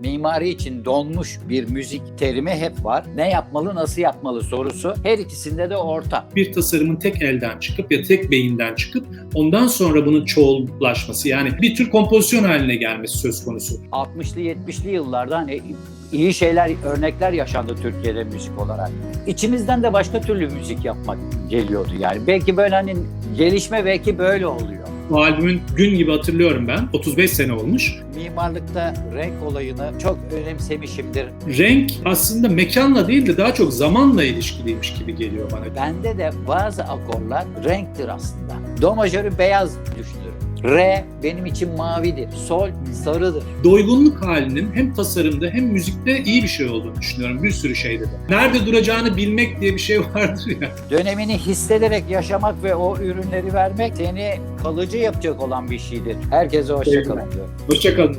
mimari için donmuş bir müzik terimi hep var. Ne yapmalı, nasıl yapmalı sorusu her ikisinde de ortak. Bir tasarımın tek elden çıkıp ya tek beyinden çıkıp ondan sonra bunun çoğullaşması yani bir tür kompozisyon haline gelmesi söz konusu. 60'lı 70'li yıllarda hani iyi şeyler, örnekler yaşandı Türkiye'de müzik olarak. İçimizden de başka türlü müzik yapmak geliyordu yani. Belki böyle hani gelişme belki böyle oluyor. Bu albümün gün gibi hatırlıyorum ben. 35 sene olmuş. Mimarlıkta renk olayını çok önemsemişimdir. Renk aslında mekanla değil de daha çok zamanla ilişkiliymiş gibi geliyor bana. Bende de bazı akorlar renktir aslında. Do majörü beyaz düşünürüm. Re benim için mavidir. Sol sarıdır. doygunluk halinin hem tasarımda hem müzikte iyi bir şey olduğunu düşünüyorum bir sürü şeyde de. Nerede duracağını bilmek diye bir şey vardır ya. Dönemini hissederek yaşamak ve o ürünleri vermek seni kalıcı yapacak olan bir şeydir. Herkese hoşçakalın. Hoşçakalın.